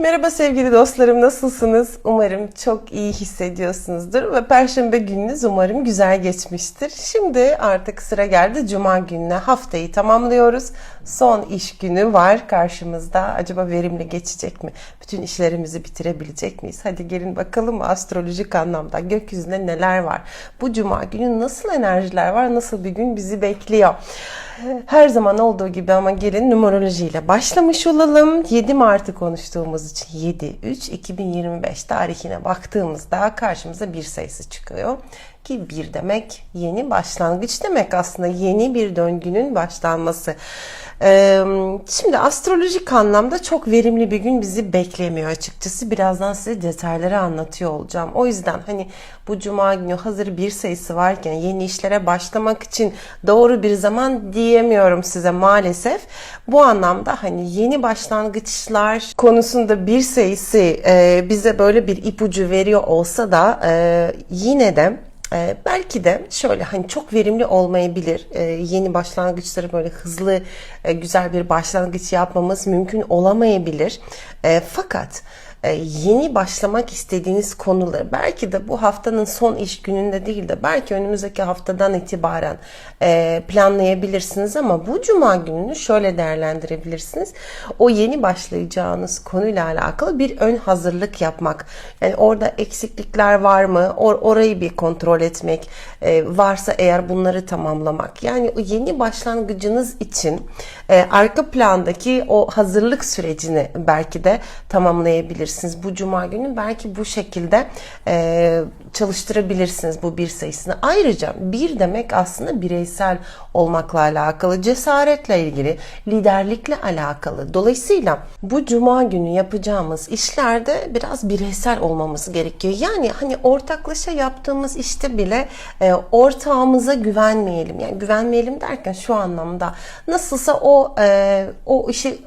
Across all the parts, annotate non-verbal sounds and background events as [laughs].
Merhaba sevgili dostlarım nasılsınız? Umarım çok iyi hissediyorsunuzdur ve perşembe gününüz umarım güzel geçmiştir. Şimdi artık sıra geldi cuma gününe haftayı tamamlıyoruz. Son iş günü var karşımızda. Acaba verimli geçecek mi? Bütün işlerimizi bitirebilecek miyiz? Hadi gelin bakalım astrolojik anlamda gökyüzünde neler var? Bu cuma günü nasıl enerjiler var? Nasıl bir gün bizi bekliyor? Her zaman olduğu gibi ama gelin numerolojiyle başlamış olalım. 7 Mart'ı konuştuğumuz için 7-3-2025 tarihine baktığımızda karşımıza bir sayısı çıkıyor. Ki bir demek yeni başlangıç demek aslında yeni bir döngünün başlanması. Şimdi astrolojik anlamda çok verimli bir gün bizi beklemiyor açıkçası. Birazdan size detayları anlatıyor olacağım. O yüzden hani bu cuma günü hazır bir sayısı varken yeni işlere başlamak için doğru bir zaman diyemiyorum size maalesef. Bu anlamda hani yeni başlangıçlar konusunda bir sayısı bize böyle bir ipucu veriyor olsa da yine de ee, belki de şöyle hani çok verimli olmayabilir. Ee, yeni başlangıçları böyle hızlı, e, güzel bir başlangıç yapmamız mümkün olamayabilir. Ee, fakat yeni başlamak istediğiniz konuları belki de bu haftanın son iş gününde değil de belki önümüzdeki haftadan itibaren e, planlayabilirsiniz ama bu cuma gününü şöyle değerlendirebilirsiniz. O yeni başlayacağınız konuyla alakalı bir ön hazırlık yapmak. Yani orada eksiklikler var mı? Or orayı bir kontrol etmek. E, varsa eğer bunları tamamlamak. Yani o yeni başlangıcınız için arka plandaki o hazırlık sürecini belki de tamamlayabilirsiniz. Bu cuma günü belki bu şekilde e, çalıştırabilirsiniz bu bir sayısını. Ayrıca bir demek aslında bireysel olmakla alakalı, cesaretle ilgili, liderlikle alakalı. Dolayısıyla bu cuma günü yapacağımız işlerde biraz bireysel olmamız gerekiyor. Yani hani ortaklaşa yaptığımız işte bile e, ortağımıza güvenmeyelim. Yani güvenmeyelim derken şu anlamda nasılsa o e, o işi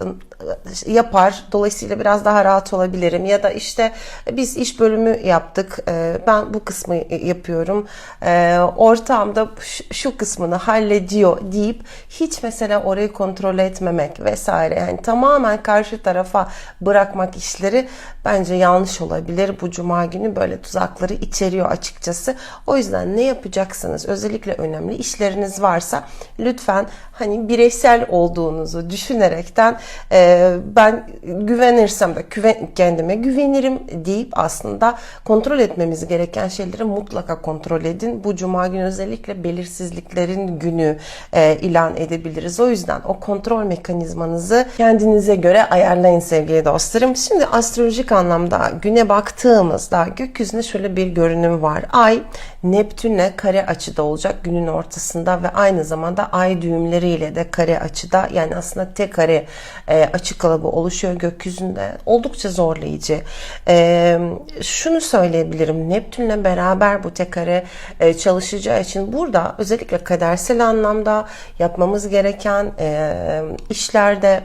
yapar. Dolayısıyla biraz daha rahat olabilirim. Ya da işte biz iş bölümü yaptık. E, ben bu kısmı yapıyorum. E, ortağım da şu kısmını hallediyor deyip hiç mesela orayı kontrol etmemek vesaire. Yani tamamen karşı tarafa bırakmak işleri bence yanlış olabilir. Bu cuma günü böyle tuzakları içeriyor açıkçası. O yüzden ne yapacaksınız? Özellikle önemli işleriniz varsa lütfen hani bireysel olduğunuzu düşünerekten e, ben güvenirsem de güven, kendime güvenirim deyip aslında kontrol etmemiz gereken şeyleri mutlaka kontrol edin. Bu cuma günü özellikle belirsizliklerin günü e, ilan edebiliriz. O yüzden o kontrol mekanizmanızı kendinize göre ayarlayın sevgili dostlarım. Şimdi astrolojik anlamda güne baktığımızda gökyüzünde şöyle bir görünüm var. Ay Neptün'le kare açıda olacak günün ortasında ve aynı zamanda ay düğümleriyle de kare açıda yani aslında tek kare e, açı kalıbı oluşuyor gökyüzünde. Oldukça zorlayıcı. E, şunu söyleyebilirim. Neptün'le beraber bu tek kare e, çalışacağı için burada özellikle kadersel anlamda yapmamız gereken e, işlerde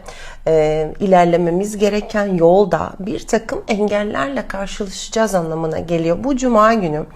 e, ilerlememiz gereken yolda bir takım engellerle karşılaşacağız anlamına geliyor. Bu cuma günü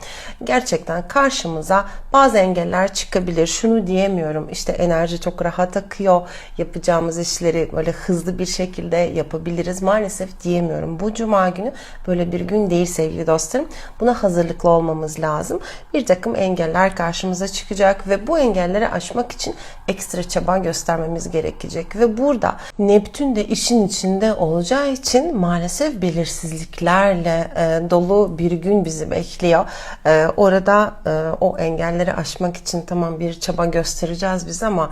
gerçekten karşımıza bazı engeller çıkabilir. Şunu diyemiyorum işte enerji çok rahat akıyor. Yapacağımız işleri böyle hızlı bir şekilde yapabiliriz. Maalesef diyemiyorum. Bu cuma günü böyle bir gün değil sevgili dostlarım. Buna hazırlıklı olmamız lazım. Bir takım engeller karşımıza çıkacak ve bu engelleri aşmak için ekstra çaba göstermemiz gerekecek. Ve burada Neptün de işin içinde olacağı için maalesef belirsizliklerle e, dolu bir gün bizi bekliyor. E, orada e, o engelleri aşmak için tamam bir çaba göstereceğiz biz ama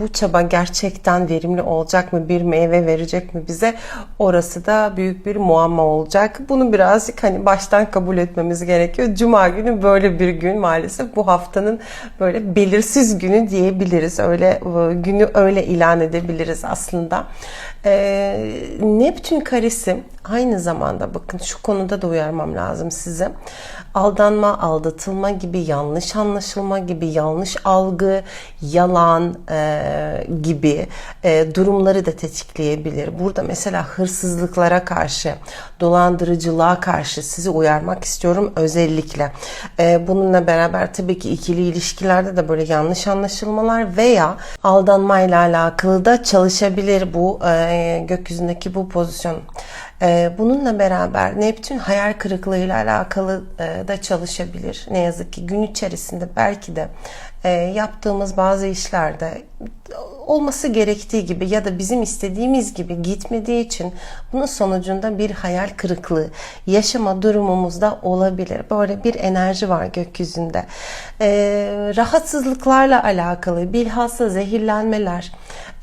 bu çaba gerçekten verimli olacak mı? Bir meyve verecek mi bize? Orası da büyük bir muamma olacak. Bunu birazcık hani baştan kabul etmemiz gerekiyor. Cuma günü böyle bir gün maalesef bu haftanın böyle belirsiz günü diyebiliriz. Öyle e, günü öyle ilan edebiliriz aslında. Ee, Neptün karesi aynı zamanda bakın şu konuda da uyarmam lazım size. Aldanma, aldatılma gibi, yanlış anlaşılma gibi, yanlış algı, yalan e, gibi e, durumları da tetikleyebilir. Burada mesela hırsızlıklara karşı, dolandırıcılığa karşı sizi uyarmak istiyorum özellikle. E, bununla beraber tabii ki ikili ilişkilerde de böyle yanlış anlaşılmalar veya aldanmayla alakalı da çalışabilir bu e, gökyüzündeki bu pozisyon. Ee, bununla beraber Neptün hayal kırıklığıyla alakalı e, da çalışabilir. Ne yazık ki gün içerisinde belki de e, yaptığımız bazı işlerde olması gerektiği gibi ya da bizim istediğimiz gibi gitmediği için bunun sonucunda bir hayal kırıklığı yaşama durumumuzda olabilir. Böyle bir enerji var gökyüzünde. Ee, rahatsızlıklarla alakalı bilhassa zehirlenmeler,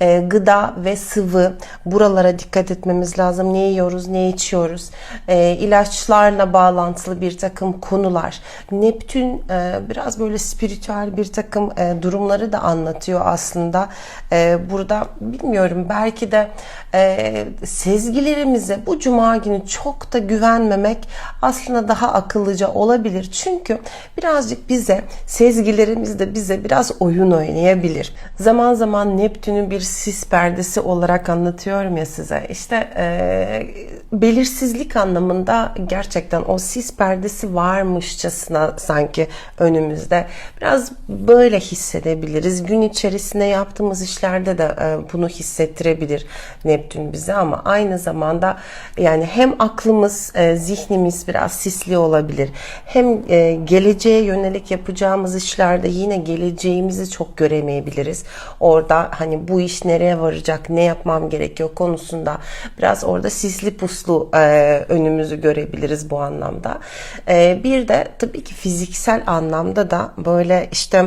e, gıda ve sıvı buralara dikkat etmemiz lazım. Ne yiyoruz, ne içiyoruz. E, ilaçlarla bağlantılı bir takım konular. Neptün e, biraz böyle spiritüel bir takım e, durumları da anlatıyor aslında. E, burada bilmiyorum belki de e, sezgilerimize bu cuma günü çok da güvenmemek aslında daha akıllıca olabilir. Çünkü birazcık bize sezgilerimiz de bize biraz oyun oynayabilir. Zaman zaman Neptün'ün bir sis perdesi olarak anlatıyorum ya size. İşte e, belirsizlik anlamında gerçekten o sis perdesi varmışçasına sanki önümüzde. Biraz böyle hissedebiliriz. Gün içerisinde yaptığımız işlerde de e, bunu hissettirebilir Neptün bize ama aynı zamanda yani hem aklımız, e, zihnimiz biraz sisli olabilir. Hem e, geleceğe yönelik yapacağımız işlerde yine geleceğimizi çok göremeyebiliriz. Orada hani bu iş nereye varacak, ne yapmam gerekiyor konusunda biraz orada sisli puslu e, önümüzü görebiliriz bu anlamda. Bir de tabii ki fiziksel anlamda da böyle işte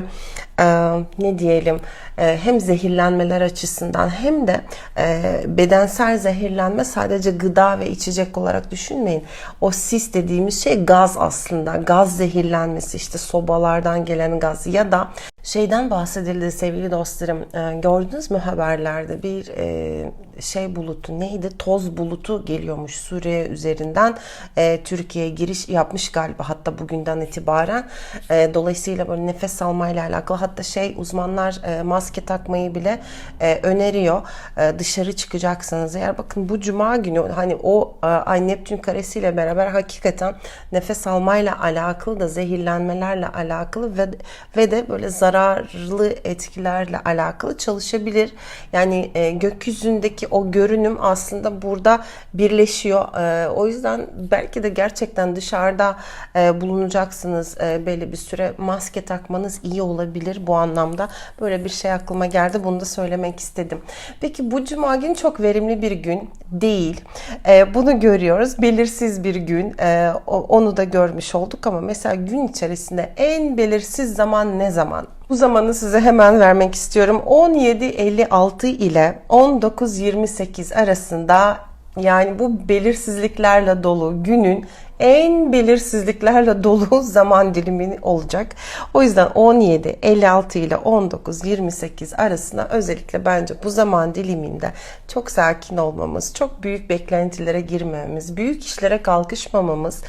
ne diyelim hem zehirlenmeler açısından hem de e, bedensel zehirlenme sadece gıda ve içecek olarak düşünmeyin. O sis dediğimiz şey gaz aslında. Gaz zehirlenmesi işte sobalardan gelen gaz ya da şeyden bahsedildi sevgili dostlarım. E, gördünüz mü haberlerde bir e, şey bulutu neydi? Toz bulutu geliyormuş Suriye üzerinden e, Türkiye'ye giriş yapmış galiba hatta bugünden itibaren. E, dolayısıyla böyle nefes almayla alakalı hatta şey uzmanlar e, maske takmayı bile e, öneriyor. E, dışarı çıkacaksanız eğer bakın bu cuma günü hani o e, Ay Neptün karesiyle beraber hakikaten nefes almayla alakalı da zehirlenmelerle alakalı ve ve de böyle zararlı etkilerle alakalı çalışabilir. Yani e, gökyüzündeki o görünüm aslında burada birleşiyor. E, o yüzden belki de gerçekten dışarıda e, bulunacaksınız e, belli bir süre maske takmanız iyi olabilir bu anlamda. Böyle bir şey aklıma geldi. Bunu da söylemek istedim. Peki bu cuma günü çok verimli bir gün değil. E, bunu görüyoruz. Belirsiz bir gün. E, onu da görmüş olduk ama mesela gün içerisinde en belirsiz zaman ne zaman? Bu zamanı size hemen vermek istiyorum. 17.56 ile 19.28 arasında yani bu belirsizliklerle dolu günün en belirsizliklerle dolu [laughs] zaman dilimi olacak. O yüzden 17, 56 ile 19, 28 arasında özellikle bence bu zaman diliminde çok sakin olmamız, çok büyük beklentilere girmememiz, büyük işlere kalkışmamamız,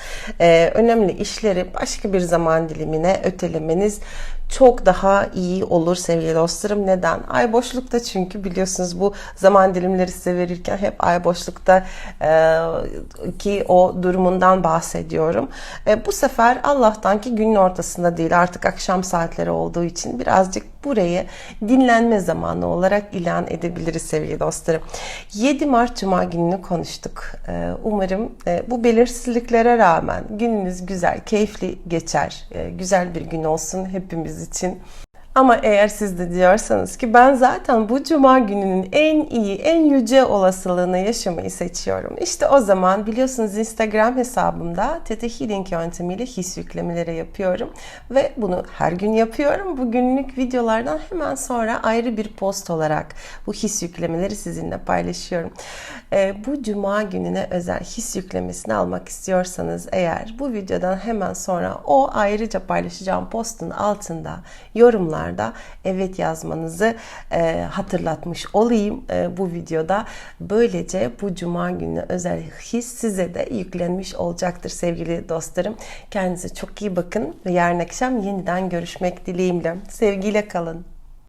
önemli işleri başka bir zaman dilimine ötelemeniz çok daha iyi olur sevgili dostlarım. Neden? Ay boşlukta çünkü biliyorsunuz bu zaman dilimleri size verirken hep ay boşlukta e, ki o durumundan bahsediyorum. E, bu sefer Allah'tan ki günün ortasında değil artık akşam saatleri olduğu için birazcık burayı dinlenme zamanı olarak ilan edebiliriz sevgili dostlarım. 7 Mart Cuma gününü konuştuk. E, umarım e, bu belirsizliklere rağmen gününüz güzel, keyifli geçer. E, güzel bir gün olsun hepimiz için. Ama eğer siz de diyorsanız ki ben zaten bu cuma gününün en iyi, en yüce olasılığını yaşamayı seçiyorum. İşte o zaman biliyorsunuz Instagram hesabımda Tete Healing yöntemiyle his yüklemeleri yapıyorum. Ve bunu her gün yapıyorum. Bu günlük videolardan hemen sonra ayrı bir post olarak bu his yüklemeleri sizinle paylaşıyorum. Ee, bu cuma gününe özel his yüklemesini almak istiyorsanız eğer bu videodan hemen sonra o ayrıca paylaşacağım postun altında yorumlar yorumlarda evet yazmanızı e, hatırlatmış olayım e, bu videoda. Böylece bu cuma günü özel his size de yüklenmiş olacaktır sevgili dostlarım. Kendinize çok iyi bakın ve yarın akşam yeniden görüşmek dileğimle. Sevgiyle kalın.